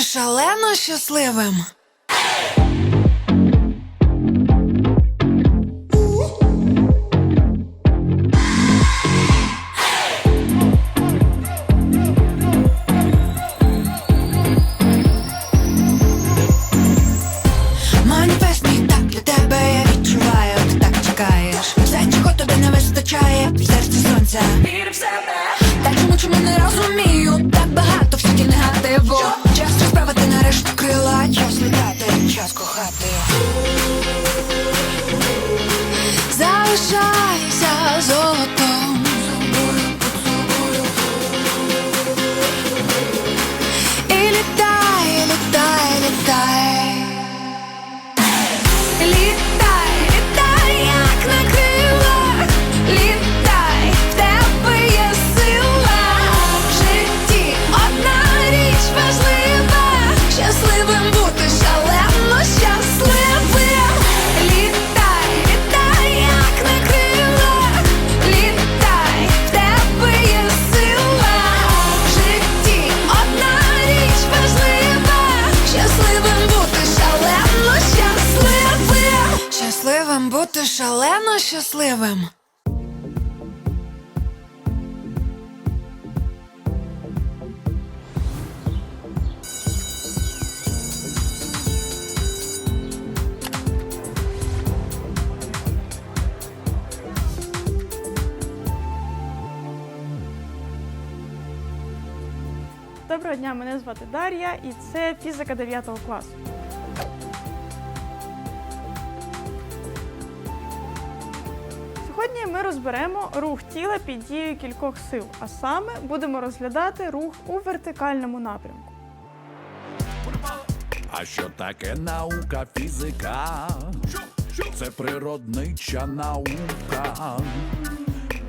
Шалено щасливим. So. Бути шалено щасливим. Доброго дня, мене звати Дар'я, і це фізика 9 класу. Сьогодні ми розберемо рух тіла під дією кількох сил, а саме будемо розглядати рух у вертикальному напрямку. А що таке наука фізика? Це природнича наука.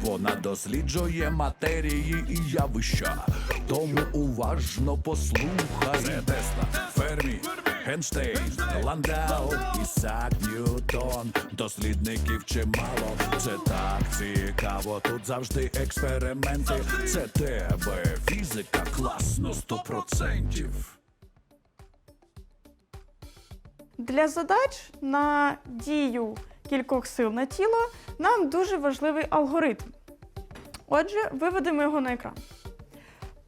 Вона досліджує матерії і явища, тому уважно послухай. Це Тесла, Фермі, Генштейн, Ландау, Ісак Ньютон. Дослідників чимало. Це так цікаво. Тут завжди експерименти. Це тебе фізика класно сто процентів. Для задач на дію кількох сил на тіло нам дуже важливий алгоритм. Отже, виведемо його на екран.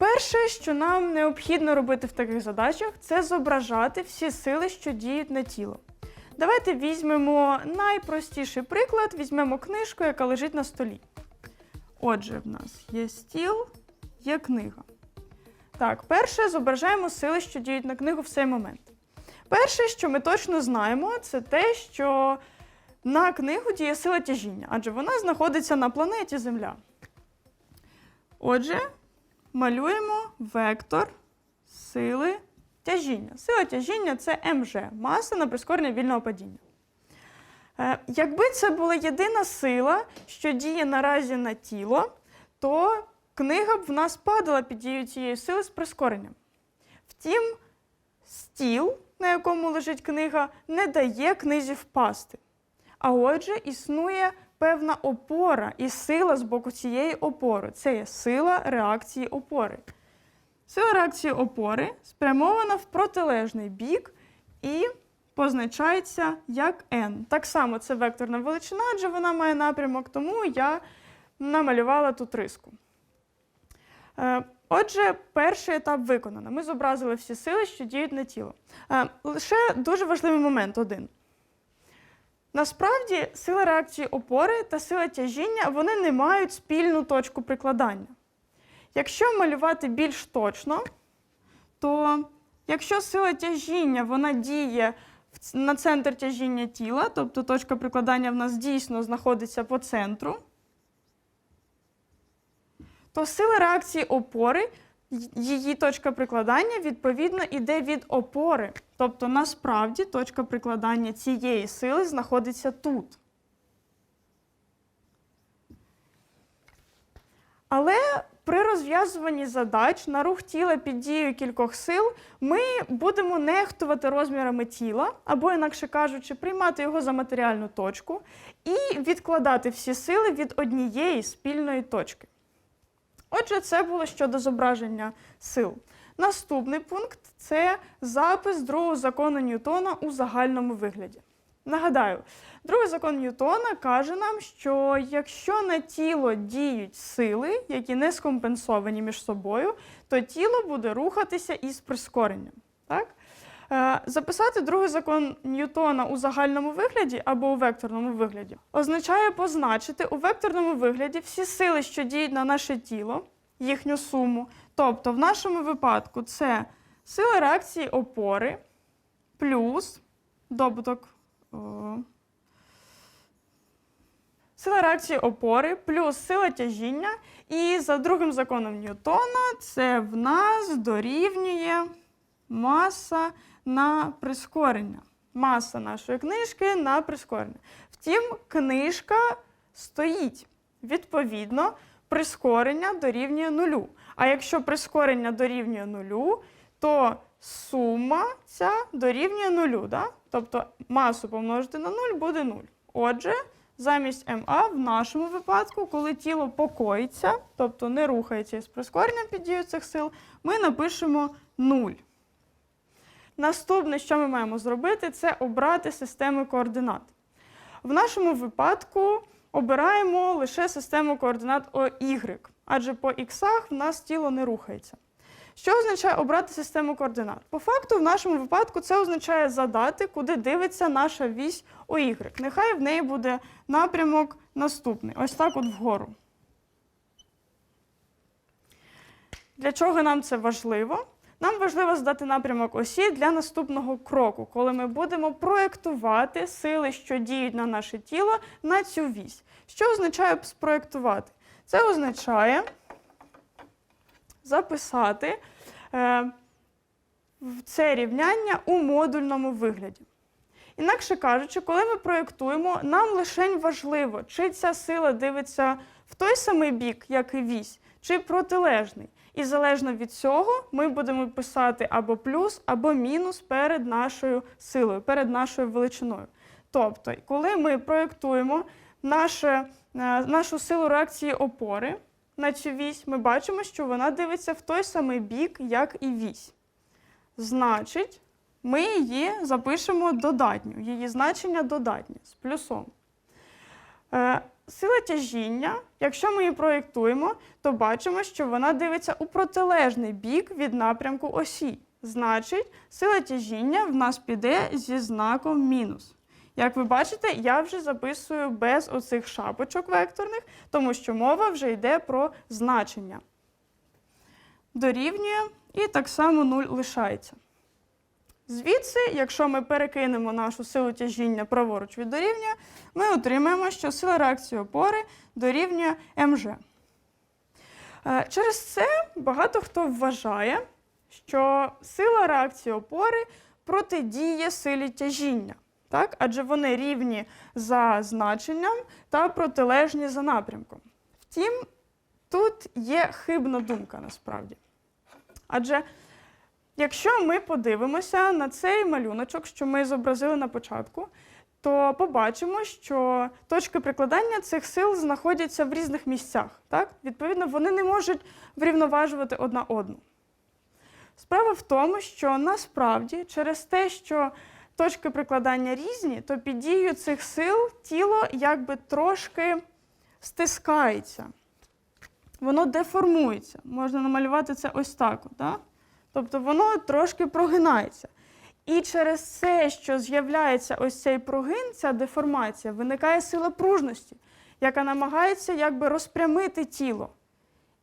Перше, що нам необхідно робити в таких задачах, це зображати всі сили, що діють на тіло. Давайте візьмемо найпростіший приклад, візьмемо книжку, яка лежить на столі. Отже, в нас є стіл, є книга. Так, перше зображаємо сили, що діють на книгу в цей момент. Перше, що ми точно знаємо, це те, що на книгу діє сила тяжіння, адже вона знаходиться на планеті Земля. Отже, малюємо вектор сили тяжіння. Сила тяжіння це МЖ, маса на прискорення вільного падіння. Е, Якби це була єдина сила, що діє наразі на тіло, то книга б в нас падала під дією цієї сили з прискоренням. Втім, стіл, на якому лежить книга, не дає книзі впасти. А отже, існує певна опора і сила з боку цієї опори. Це є сила реакції опори. Сила реакції опори спрямована в протилежний бік і позначається як n. Так само це векторна величина, адже вона має напрямок, тому я намалювала тут риску. Е, Отже, перший етап виконано. Ми зобразили всі сили, що діють на тіло. Е, Лише дуже важливий момент один. Насправді, сила реакції опори та сила тяжіння вони не мають спільну точку прикладання. Якщо малювати більш точно, то якщо сила тяжіння вона діє на центр тяжіння тіла, тобто точка прикладання в нас дійсно знаходиться по центру, то сила реакції опори, її точка прикладання, відповідно, іде від опори. Тобто, насправді, точка прикладання цієї сили знаходиться тут. Але при розв'язуванні задач на рух тіла під дією кількох сил ми будемо нехтувати розмірами тіла, або, інакше кажучи, приймати його за матеріальну точку і відкладати всі сили від однієї спільної точки. Отже, це було щодо зображення сил. Наступний пункт це запис другого закону Ньютона у загальному вигляді. Нагадаю, другий закон Ньютона каже нам, що якщо на тіло діють сили, які не скомпенсовані між собою, то тіло буде рухатися із прискоренням. Так? Е, Записати другий закон Ньютона у загальному вигляді або у векторному вигляді означає позначити у векторному вигляді всі сили, що діють на наше тіло, їхню суму. Тобто, в нашому випадку це сила реакції опори плюс добуток. о, Сила реакції опори плюс сила тяжіння. І за другим законом Ньютона це в нас дорівнює маса на прискорення. Маса нашої книжки на прискорення. Втім, книжка стоїть. Відповідно, прискорення дорівнює нулю. А якщо прискорення дорівнює нулю, то сума ця дорівнює нулю. Да? Тобто масу помножити на нуль буде нуль. Отже, замість МА в нашому випадку, коли тіло покоїться, тобто не рухається із прискоренням під дією цих сил, ми напишемо 0. Наступне, що ми маємо зробити, це обрати системи координат. В нашому випадку обираємо лише систему координат OY, адже по іксах в нас тіло не рухається. Що означає обрати систему координат? По факту, в нашому випадку це означає задати, куди дивиться наша вісь OY. Нехай в неї буде напрямок наступний, ось так от вгору. Для чого нам це важливо? Нам важливо здати напрямок осі для наступного кроку, коли ми будемо проєктувати сили, що діють на наше тіло, на цю вісь. Що означає спроєктувати? Це означає записати е, це рівняння у модульному вигляді. Інакше кажучи, коли ми проєктуємо, нам лише важливо, чи ця сила дивиться в той самий бік, як і вісь, чи протилежний. І залежно від цього ми будемо писати або плюс, або мінус перед нашою силою, перед нашою величиною. Тобто, коли ми проєктуємо наше, е, нашу силу реакції опори на цю вісь, ми бачимо, що вона дивиться в той самий бік, як і вісь. Значить, ми її запишемо додатню, її значення додатнє з плюсом. Сила тяжіння, якщо ми її проєктуємо, то бачимо, що вона дивиться у протилежний бік від напрямку осі. Значить, сила тяжіння в нас піде зі знаком мінус. Як ви бачите, я вже записую без оцих шапочок векторних, тому що мова вже йде про значення. Дорівнює і так само 0 лишається. Звідси, якщо ми перекинемо нашу силу тяжіння праворуч від дорівнює, ми отримаємо, що сила реакції опори дорівнює МЖ. Е, Через це багато хто вважає, що сила реакції опори протидіє силі тяжіння, так? адже вони рівні за значенням та протилежні за напрямком. Втім, тут є хибна думка насправді. Адже Якщо ми подивимося на цей малюночок, що ми зобразили на початку, то побачимо, що точки прикладання цих сил знаходяться в різних місцях. Так? Відповідно, вони не можуть врівноважувати одна одну. Справа в тому, що насправді через те, що точки прикладання різні, то під дією цих сил тіло якби трошки стискається. Воно деформується. Можна намалювати це ось так. Да? Тобто воно трошки прогинається. І через це, що з'являється ось цей прогин, ця деформація, виникає сила пружності, яка намагається якби розпрямити тіло.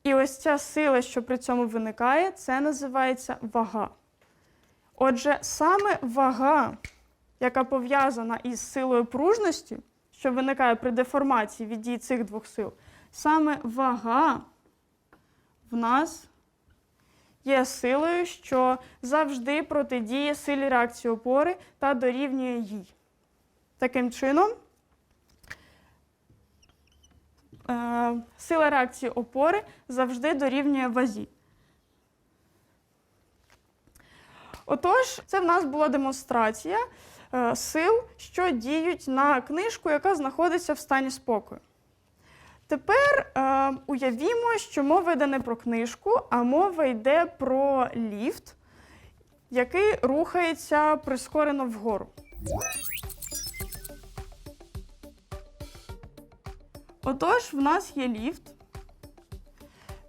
І ось ця сила, що при цьому виникає, це називається вага. Отже, саме вага, яка пов'язана із силою пружності, що виникає при деформації від дії цих двох сил, саме вага в нас є силою, що завжди протидіє силі реакції опори та дорівнює їй. Таким чином, е, сила реакції опори завжди дорівнює вазі. Отож, це в нас була демонстрація е, сил, що діють на книжку, яка знаходиться в стані спокою. Тепер е, уявімо, що мова йде не про книжку, а мова йде про ліфт, який рухається прискорено вгору. Отож, в нас є ліфт.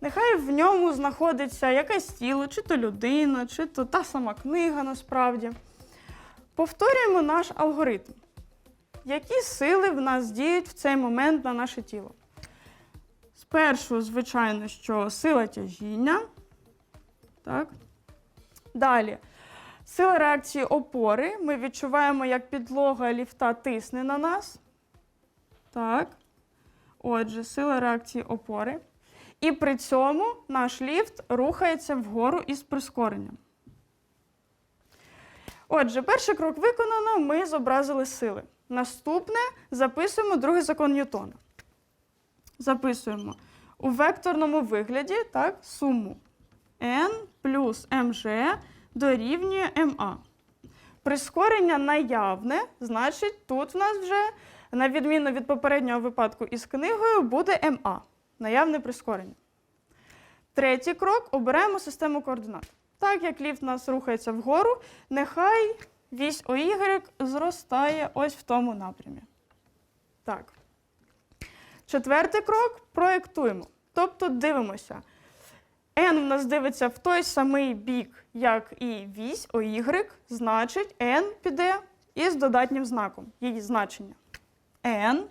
Нехай в ньому знаходиться якесь тіло, чи то людина, чи то та сама книга насправді. Повторюємо наш алгоритм. Які сили в нас діють в цей момент на наше тіло? Спершу, звичайно, що сила тяжіння. Так. Далі. Сила реакції опори. Ми відчуваємо, як підлога ліфта тисне на нас. Так. Отже, сила реакції опори. І при цьому наш ліфт рухається вгору із прискоренням. Отже, перший крок виконано, ми зобразили сили. Наступне записуємо другий закон Ньютона. Записуємо у векторному вигляді так, суму n плюс mg дорівнює ma. Прискорення наявне, значить, тут в нас вже, на відміну від попереднього випадку із книгою, буде ma. Наявне прискорення. Третій крок обираємо систему координат. Так як ліфт у нас рухається вгору, нехай вісь OY зростає ось в тому напрямі. Так. Четвертий крок проєктуємо. Тобто дивимося. N в нас дивиться в той самий бік, як і вісь OY, значить N піде із додатнім знаком, її значення. N.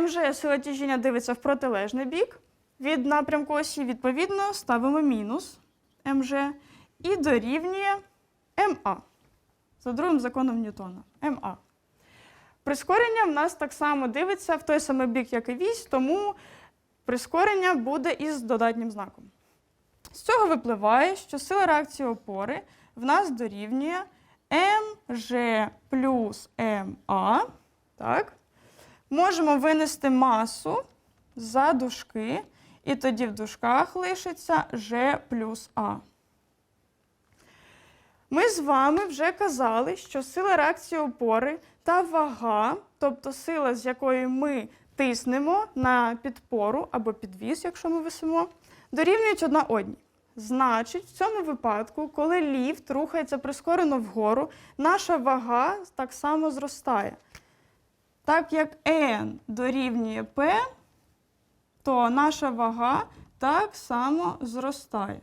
МЖ сила тяжіння дивиться в протилежний бік. Від напрямку осі, відповідно, ставимо мінус МЖ і дорівнює МА. За другим законом Ньютона. МА. Прискорення в нас так само дивиться в той самий бік, як і вісь, тому прискорення буде із додатнім знаком. З цього випливає, що сила реакції опори в нас дорівнює МЖ плюс МА. Так? Можемо винести масу за дужки, і тоді в дужках лишиться G плюс А. Ми з вами вже казали, що сила реакції опори та вага, тобто сила, з якою ми тиснемо на підпору або підвіс, якщо ми висимо, дорівнюють одна одній. Значить, в цьому випадку, коли ліфт рухається прискорено вгору, наша вага так само зростає. Так як n дорівнює p, то наша вага так само зростає.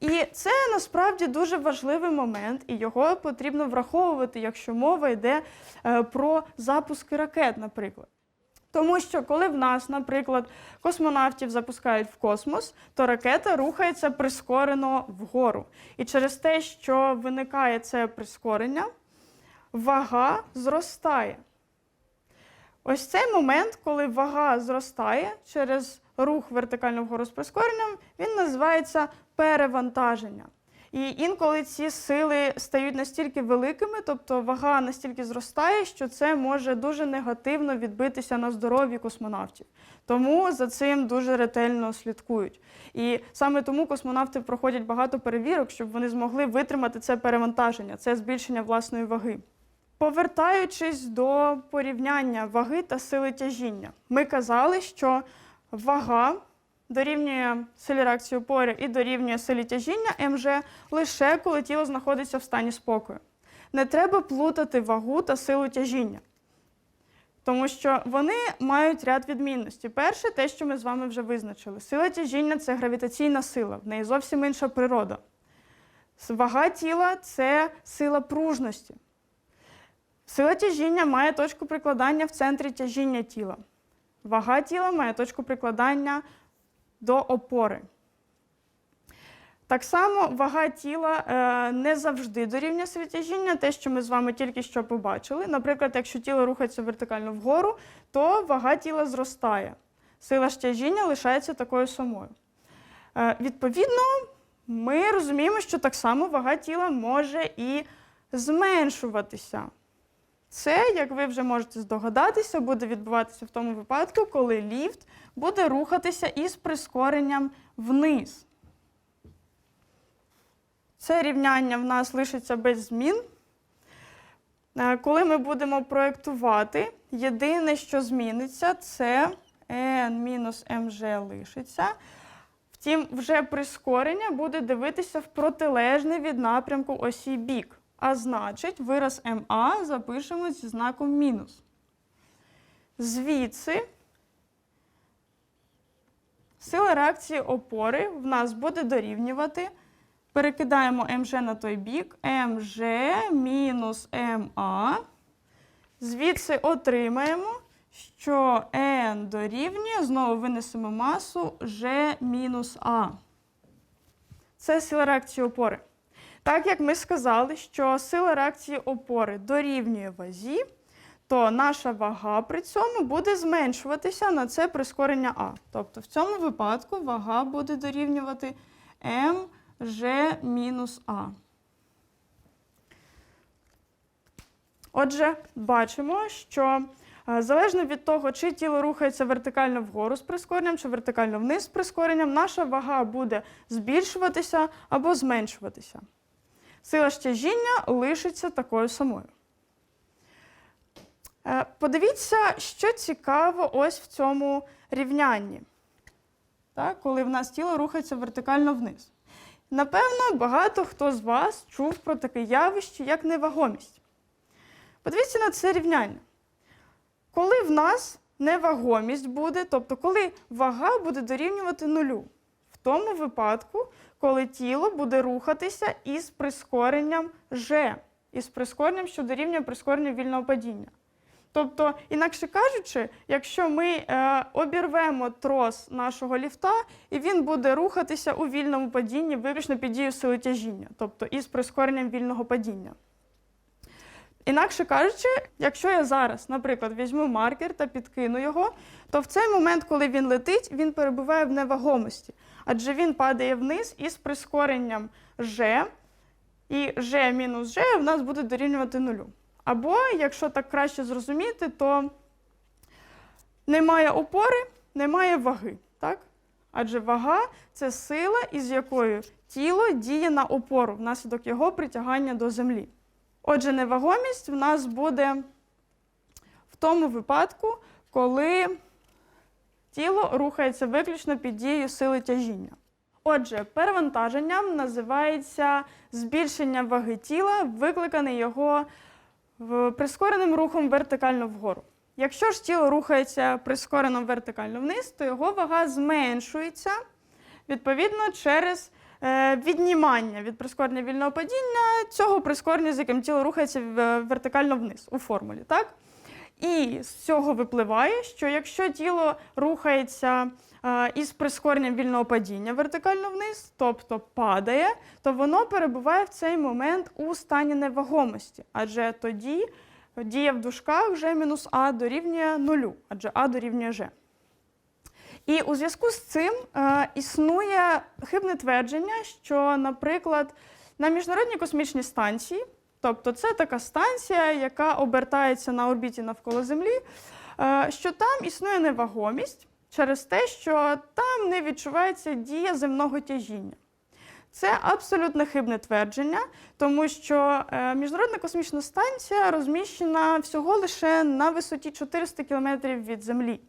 І це насправді дуже важливий момент, і його потрібно враховувати, якщо мова йде е, про запуски ракет, наприклад. Тому що коли в нас, наприклад, космонавтів запускають в космос, то ракета рухається прискорено вгору. І через те, що виникає це прискорення, вага зростає. Ось цей момент, коли вага зростає через рух вертикально вгору з прискоренням, він називається перевантаження. І інколи ці сили стають настільки великими, тобто вага настільки зростає, що це може дуже негативно відбитися на здоров'ї космонавтів. Тому за цим дуже ретельно слідкують. І саме тому космонавти проходять багато перевірок, щоб вони змогли витримати це перевантаження, це збільшення власної ваги. Повертаючись до порівняння ваги та сили тяжіння, ми казали, що вага дорівнює силі реакції опори і дорівнює силі тяжіння МЖ лише коли тіло знаходиться в стані спокою. Не треба плутати вагу та силу тяжіння, тому що вони мають ряд відмінностей. Перше, те, що ми з вами вже визначили. Сила тяжіння це гравітаційна сила, в неї зовсім інша природа. Вага тіла це сила пружності. Сила тяжіння має точку прикладання в центрі тяжіння тіла. Вага тіла має точку прикладання до опори. Так само вага тіла е, не завжди дорівнює силі тяжіння, те, що ми з вами тільки що побачили. Наприклад, якщо тіло рухається вертикально вгору, то вага тіла зростає. Сила ж тяжіння лишається такою самою. Е, відповідно, ми розуміємо, що так само вага тіла може і зменшуватися. Це, як ви вже можете здогадатися, буде відбуватися в тому випадку, коли ліфт буде рухатися із прискоренням вниз. Це рівняння в нас лишиться без змін. Е, Коли ми будемо проєктувати, єдине, що зміниться, це n-mg лишиться. Втім, вже прискорення буде дивитися в протилежний від напрямку осі бік. А значить, вираз МА запишемо зі знаком мінус. Звідси сила реакції опори в нас буде дорівнювати. Перекидаємо МЖ на той бік. МЖ мінус МА. Звідси отримаємо, що N дорівнює, знову винесемо масу G мінус А. Це сила реакції опори. Так як ми сказали, що сила реакції опори дорівнює вазі, то наша вага при цьому буде зменшуватися на це прискорення А. Тобто в цьому випадку вага буде дорівнювати mg мінус А. Отже, бачимо, що е, залежно від того, чи тіло рухається вертикально вгору з прискоренням, чи вертикально вниз з прискоренням, наша вага буде збільшуватися або зменшуватися. Сила ж тяжіння лишиться такою самою. Е, Подивіться, що цікаво ось в цьому рівнянні, так, коли в нас тіло рухається вертикально вниз. Напевно, багато хто з вас чув про таке явище, як невагомість. Подивіться на це рівняння. Коли в нас невагомість буде, тобто коли вага буде дорівнювати нулю, тому випадку, коли тіло буде рухатися із прискоренням g, із прискоренням, що дорівнює прискоренню вільного падіння. Тобто, інакше кажучи, якщо ми е, обірвемо трос нашого ліфта, і він буде рухатися у вільному падінні виключно під дією сили тяжіння, тобто із прискоренням вільного падіння. Інакше кажучи, якщо я зараз, наприклад, візьму маркер та підкину його, то в цей момент, коли він летить, він перебуває в невагомості, адже він падає вниз із прискоренням g, і g мінус g в нас буде дорівнювати нулю. Або, якщо так краще зрозуміти, то немає опори, немає ваги. Так? Адже вага це сила, із якою тіло діє на опору внаслідок його притягання до землі. Отже, невагомість в нас буде в тому випадку, коли тіло рухається виключно під дією сили тяжіння. Отже, перевантаженням називається збільшення ваги тіла, викликане його прискореним рухом вертикально вгору. Якщо ж тіло рухається прискорено вертикально вниз, то його вага зменшується відповідно через віднімання від прискорення вільного падіння цього прискорення, з яким тіло рухається вертикально вниз у формулі. Так? І з цього випливає, що якщо тіло рухається е, із прискоренням вільного падіння вертикально вниз, тобто падає, то воно перебуває в цей момент у стані невагомості, адже тоді дія в дужках вже мінус А дорівнює нулю, адже А дорівнює Ж. І у зв'язку з цим е, існує хибне твердження, що, наприклад, на міжнародній космічній станції, тобто це така станція, яка обертається на орбіті навколо Землі, е, що там існує невагомість через те, що там не відчувається дія земного тяжіння. Це абсолютно хибне твердження, тому що е, міжнародна космічна станція розміщена всього лише на висоті 400 км від Землі.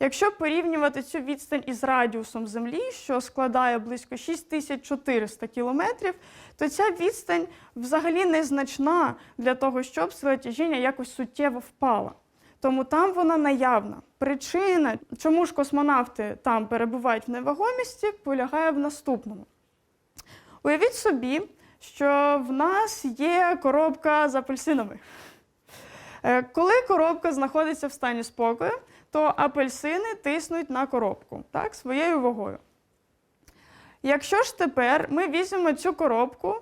Якщо порівнювати цю відстань із радіусом Землі, що складає близько 6400 кілометрів, то ця відстань взагалі незначна для того, щоб сила тяжіння якось суттєво впала. Тому там вона наявна. Причина, чому ж космонавти там перебувають в невагомісті, полягає в наступному. Уявіть собі, що в нас є коробка з апельсинами. Е, Коли коробка знаходиться в стані спокою, то апельсини тиснуть на коробку так, своєю вагою. Якщо ж тепер ми візьмемо цю коробку,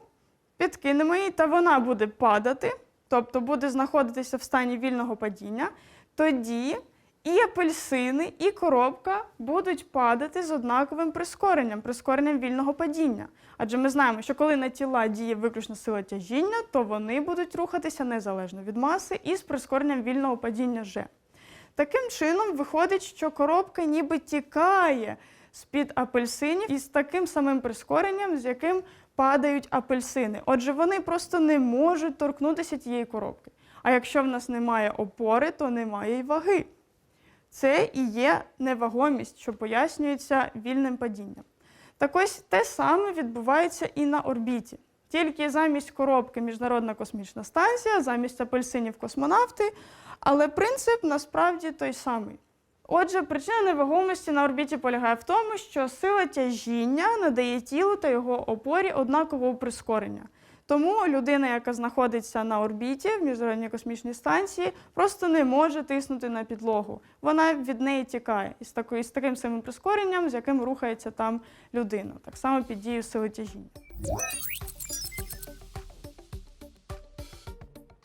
підкинемо її, та вона буде падати, тобто буде знаходитися в стані вільного падіння, тоді і апельсини, і коробка будуть падати з однаковим прискоренням, прискоренням вільного падіння. Адже ми знаємо, що коли на тіла діє виключно сила тяжіння, то вони будуть рухатися незалежно від маси і з прискоренням вільного падіння G. Таким чином, виходить, що коробка ніби тікає з-під апельсинів із таким самим прискоренням, з яким падають апельсини. Отже, вони просто не можуть торкнутися тієї коробки. А якщо в нас немає опори, то немає й ваги. Це і є невагомість, що пояснюється вільним падінням. Так ось те саме відбувається і на орбіті. Тільки замість коробки Міжнародна космічна станція, замість апельсинів космонавти, але принцип насправді той самий. Отже, причина невагомості на орбіті полягає в тому, що сила тяжіння надає тілу та його опорі однакового прискорення. Тому людина, яка знаходиться на орбіті в Міжнародній космічній станції, просто не може тиснути на підлогу. Вона від неї тікає із, такою, з таким самим прискоренням, з яким рухається там людина, так само під дією сили тяжіння.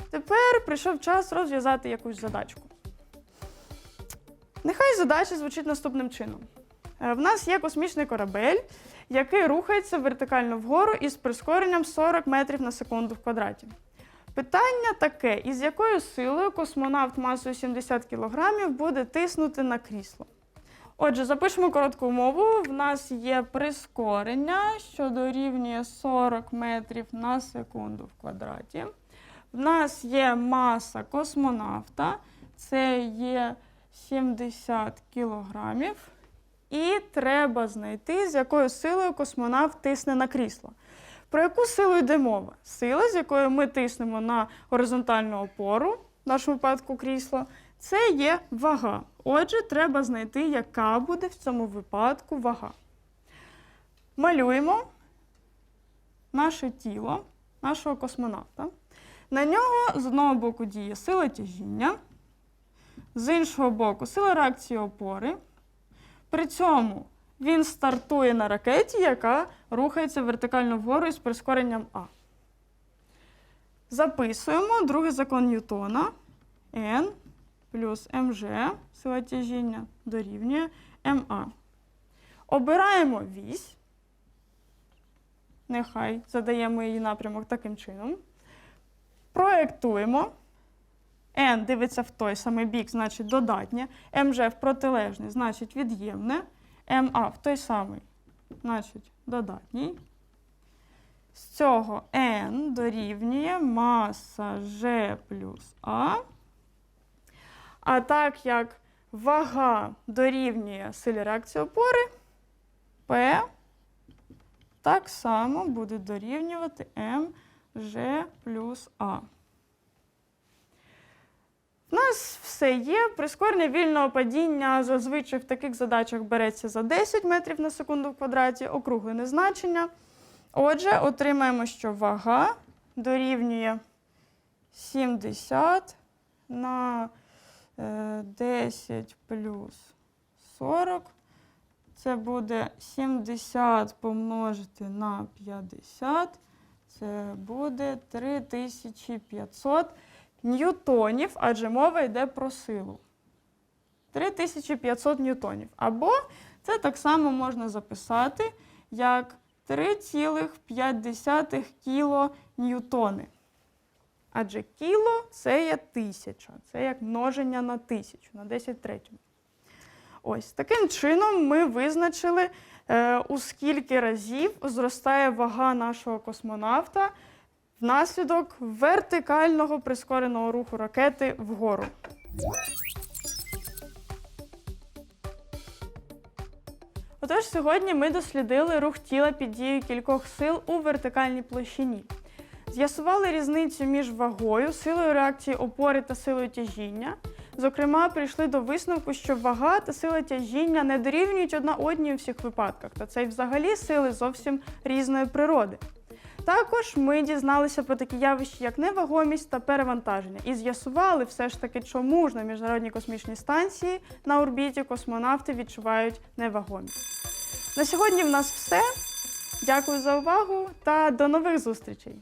Тепер прийшов час розв'язати якусь задачку. Нехай задача звучить наступним чином: в нас є космічний корабель, який рухається вертикально вгору із прискоренням 40 метрів на секунду в квадраті. Питання таке: із якою силою космонавт масою 70 кг буде тиснути на крісло? Отже, запишемо коротку умову. В нас є прискорення, що дорівнює 40 метрів на секунду в квадраті. В нас є маса космонавта, це є 70 кілограмів. І треба знайти, з якою силою космонавт тисне на крісло. Про яку силу йде мова? Сила, з якою ми тиснемо на горизонтальну опору, в нашому випадку крісло, це є вага. Отже, треба знайти, яка буде в цьому випадку вага. Малюємо наше тіло, нашого космонавта. На нього з одного боку діє сила тяжіння, з іншого боку сила реакції опори. При цьому він стартує на ракеті, яка рухається вертикально вгору із прискоренням А. Записуємо другий закон Ньютона. N плюс МЖ, сила тяжіння, дорівнює МА. Обираємо вісь. Нехай задаємо її напрямок таким чином. Проєктуємо. N дивиться в той самий бік, значить додатнє. МЖ в протилежний, значить від'ємне. МА в той самий, значить додатній. З цього N дорівнює маса G плюс А. А так як вага дорівнює силі реакції опори, P так само буде дорівнювати МЖ плюс А. У нас все є. Прискорення вільного падіння зазвичай в таких задачах береться за 10 метрів на секунду в квадраті, округлене значення. Отже, отримаємо, що вага дорівнює 70 на е, 10 плюс 40. Це буде 70 помножити на 50. Це буде 3500 ньютонів, адже мова йде про силу. 3500 ньютонів. Або це так само можна записати як 3,5 кіло ньютони. Адже кіло це є тисяча, це як множення на тисячу, на 10 третьому. Ось таким чином ми визначили, е, у скільки разів зростає вага нашого космонавта внаслідок вертикального прискореного руху ракети вгору. Отож, сьогодні ми дослідили рух тіла під дією кількох сил у вертикальній площині. З'ясували різницю між вагою, силою реакції опори та силою тяжіння. Зокрема, прийшли до висновку, що вага та сила тяжіння не дорівнюють одна одній у всіх випадках, та це й взагалі сили зовсім різної природи. Також ми дізналися про такі явища, як невагомість та перевантаження, і з'ясували все ж таки, чому ж на міжнародній космічній станції на орбіті космонавти відчувають невагомість. На сьогодні в нас все. Дякую за увагу та до нових зустрічей!